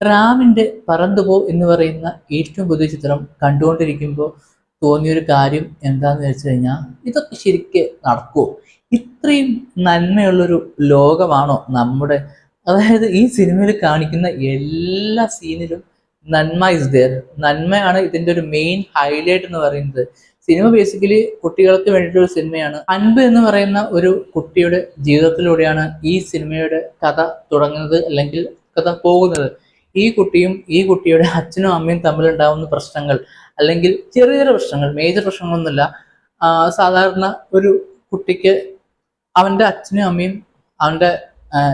റാമിന്റെ പറന്തുപോ എന്ന് പറയുന്ന ഏറ്റവും പുതിയ ചിത്രം കണ്ടുകൊണ്ടിരിക്കുമ്പോൾ തോന്നിയൊരു കാര്യം എന്താന്ന് വെച്ച് കഴിഞ്ഞാൽ ഇതൊക്കെ ശരിക്കും നടക്കുമോ ഇത്രയും നന്മയുള്ളൊരു ലോകമാണോ നമ്മുടെ അതായത് ഈ സിനിമയിൽ കാണിക്കുന്ന എല്ലാ സീനിലും നന്മ ഇസ് ദർ നന്മയാണ് ഇതിന്റെ ഒരു മെയിൻ ഹൈലൈറ്റ് എന്ന് പറയുന്നത്. സിനിമ ബേസിക്കലി കുട്ടികൾക്ക് വേണ്ടിയിട്ടൊരു സിനിമയാണ്. അൻപ് എന്ന് പറയുന്ന ഒരു കുട്ടിയുടെ ജീവിതത്തിലൂടെയാണ് ഈ സിനിമയുടെ കഥ തുടങ്ങുന്നത് അല്ലെങ്കിൽ കഥ പോകുന്നത്. ഈ കുട്ടിയും ഈ കുട്ടിയുടെ അച്ഛനും അമ്മയും തമ്മിലുണ്ടാവുന്ന പ്രശ്നങ്ങൾ അല്ലെങ്കിൽ ചെറിയ ചെറിയ പ്രശ്നങ്ങൾ മേജർ പ്രശ്നങ്ങളൊന്നുമില്ല. സാധാരണ ഒരു കുട്ടിക്ക് അവന്റെ അച്ഛനും അമ്മയും അവന്റെ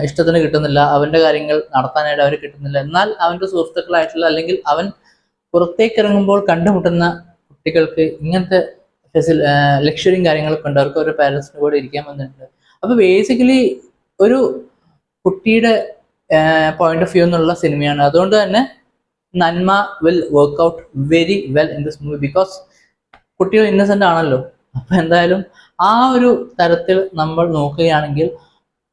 ഇഷ്ടത്തിന് കിട്ടുന്നില്ല അവന്റെ കാര്യങ്ങൾ നടത്താനായിട്ട് അവർ കിട്ടുന്നില്ല. എന്നാൽ അവന്റെ സുഹൃത്തുക്കളായിട്ടുള്ള അല്ലെങ്കിൽ അവൻ പുറത്തേക്ക് ഇറങ്ങുമ്പോൾ കണ്ടുമുട്ടുന്ന കുട്ടികൾക്ക് ഇങ്ങനത്തെ ഫെസിൽ ലക്ഷറിയും കാര്യങ്ങളൊക്കെ ഉണ്ട്. അവർക്ക് ഒരു പാരൻസിന്റെ കൂടെ ഇരിക്കാൻ വന്നിട്ടുണ്ട്. അപ്പോൾ ബേസിക്കലി ഒരു കുട്ടിയുടെ പോയിന്റ് ഓഫ് വ്യൂ എന്നുള്ള സിനിമയാണ്. അതുകൊണ്ട് തന്നെ നന്മ will work out very well in this movie because കുട്ടികൾ ഇന്നസെന്റ് ആണല്ലോ. അപ്പൊ എന്തായാലും ആ ഒരു തരത്തിൽ നമ്മൾ നോക്കുകയാണെങ്കിൽ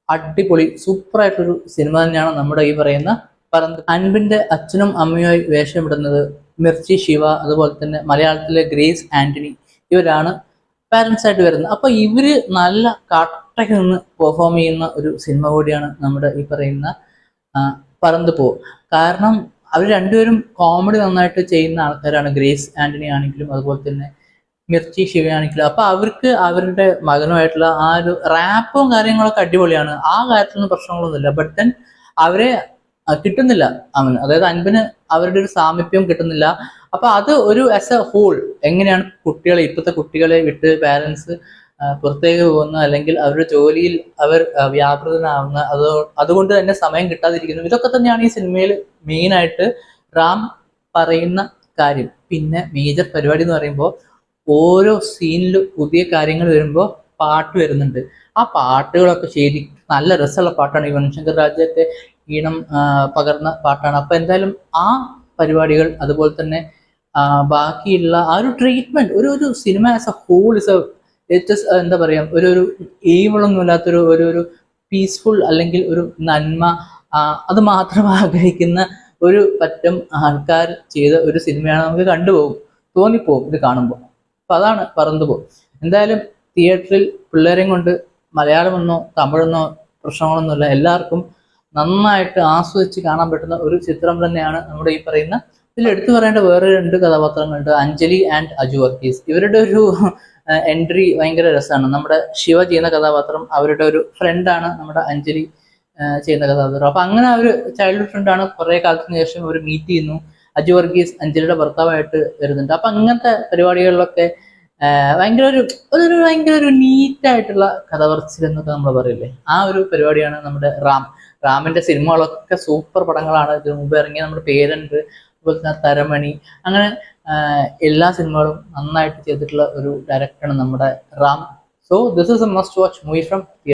അടിപൊളി സൂപ്പർ ആയിട്ടൊരു സിനിമ തന്നെയാണ് നമ്മുടെ ഈ പറയുന്ന പറന്ത് അൻപിന്റെ അച്ഛനും അമ്മയുമായി വേഷമിടുന്നത് മിർച്ചി ശിവ അതുപോലെ തന്നെ മലയാളത്തിലെ ഗ്രേസ് ആന്റണി ഇവരാണ് പാരൻസ് ആയിട്ട് വരുന്നത്. അപ്പൊ ഇവർ നല്ല കട്ടയ്ക്ക് നിന്ന് പെർഫോം ചെയ്യുന്ന ഒരു സിനിമ കൂടിയാണ് നമ്മുടെ ഈ പറയുന്ന ആ, പറந்து പോ കാരണം അവർ രണ്ടുപേരും കോമഡി നന്നായിട്ട് ചെയ്യുന്ന ആൾക്കാരാണ്. ഗ്രേസ് ആന്റണി ആണെങ്കിലും അതുപോലെ തന്നെ മിർച്ചി ശിവ ആണെങ്കിലും. അപ്പൊ അവർക്ക് അവരുടെ മകനുമായിട്ടുള്ള ആ ഒരു റാപ്പും കാര്യങ്ങളൊക്കെ അടിപൊളിയാണ്. ആ കാര്യത്തിലൊന്നും പ്രശ്നങ്ങളൊന്നുമില്ല. ബട്ട് ദെൻ അവരെ കിട്ടുന്നില്ല അവന്. അതായത് അൻപിന് അവരുടെ ഒരു സാമീപ്യം കിട്ടുന്നില്ല. അപ്പൊ അത് ഒരു ആസ് എ ഹോൾ എങ്ങനെയാണ് കുട്ടികളെ ഇപ്പോഴത്തെ കുട്ടികളെ വിട്ട് പാരൻസ് പുറത്തേക്ക് പോകുന്ന അല്ലെങ്കിൽ അവരുടെ ജോലിയിൽ അവർ വ്യാപൃതനാവുന്ന അത് അതുകൊണ്ട് തന്നെ സമയം കിട്ടാതിരിക്കുന്നു. ഇതൊക്കെ തന്നെയാണ് ഈ സിനിമയിൽ മെയിനായിട്ട് റാം പറയുന്ന കാര്യം. പിന്നെ മേജർ പരിപാടി എന്ന് പറയുമ്പോൾ ഓരോ സീനിലും പുതിയ കാര്യങ്ങൾ വരുമ്പോൾ പാട്ട് വരുന്നുണ്ട്. ആ പാട്ടുകളൊക്കെ ശരി നല്ല രസമുള്ള പാട്ടാണ്. ഈ വൻശങ്കർ രാജയൊക്കെ ഈണം പകർന്ന പാട്ടാണ്. അപ്പൊ എന്തായാലും ആ പരിപാടികൾ അതുപോലെ തന്നെ ബാക്കിയുള്ള ആ ഒരു ട്രീറ്റ്മെന്റ് ഒരു ഒരു cinema as a whole is a just എന്താ പറയുക ഒരു ഒരു ഈവളൊന്നുമില്ലാത്തൊരു ഒരു ഒരു പീസ്ഫുൾ അല്ലെങ്കിൽ ഒരു നന്മ അത് മാത്രം ആഗ്രഹിക്കുന്ന ഒരു പറ്റം ആൾക്കാർ ചെയ്ത ഒരു സിനിമയാണ് നമുക്ക് കണ്ടുപോകും. തോന്നിപ്പോകും ഇത് കാണുമ്പോൾ. അപ്പൊ അതാണ് പറന്നു പോകും. എന്തായാലും തിയേറ്ററിൽ പിള്ളേരെയും കൊണ്ട് മലയാളമെന്നോ തമിഴെന്നോ പ്രശ്നങ്ങളൊന്നുമില്ല എല്ലാവർക്കും നന്നായിട്ട് ആസ്വദിച്ച് കാണാൻ പറ്റുന്ന ഒരു ചിത്രം തന്നെയാണ് നമ്മുടെ ഈ പറയുന്ന. ഇതിൽ എടുത്തു പറയേണ്ട വേറെ രണ്ട് കഥാപാത്രങ്ങളുണ്ട്. അഞ്ജലി ആൻഡ് അജു വർഗീസ്. ഇവരുടെ ഒരു എൻട്രി ഭയങ്കര രസമാണ്. നമ്മുടെ ശിവ ചെയ്യുന്ന കഥാപാത്രം അവരുടെ ഒരു ഫ്രണ്ടാണ് നമ്മുടെ അഞ്ജലി ചെയ്യുന്ന കഥാപാത്രം. അപ്പൊ അങ്ങനെ അവർ ചൈൽഡ്ഹുഡ് ഫ്രണ്ടാണ് കുറെ കാലത്തിന് ശേഷം അവർ മീറ്റ് ചെയ്യുന്നു. അജു വർഗീസ് അഞ്ജലിയുടെ ഭർത്താവായിട്ട് വരുന്നുണ്ട്. അപ്പൊ അങ്ങനത്തെ പരിപാടികളിലൊക്കെ ഭയങ്കര ഒരു ഒരു ഭയങ്കര ഒരു നീറ്റായിട്ടുള്ള കഥ പറച്ചിൽ എന്നൊക്കെ നമ്മൾ പറയില്ലേ? ആ ഒരു പരിപാടിയാണ് നമ്മുടെ റാം. റാമിന്റെ സിനിമകളൊക്കെ സൂപ്പർ പടങ്ങളാണ്. ഇതിനു മുമ്പ് ഇറങ്ങിയ നമ്മുടെ പേരന്റ് അതുപോലെ തന്നെ തരമണി. അങ്ങനെ എല്ലാ സിനിമകളും നന്നായിട്ട് ചെയ്തിട്ടുള്ള ഒരു ഡയറക്ടറാണ് നമ്മുടെ Ram. So this is a must watch movie from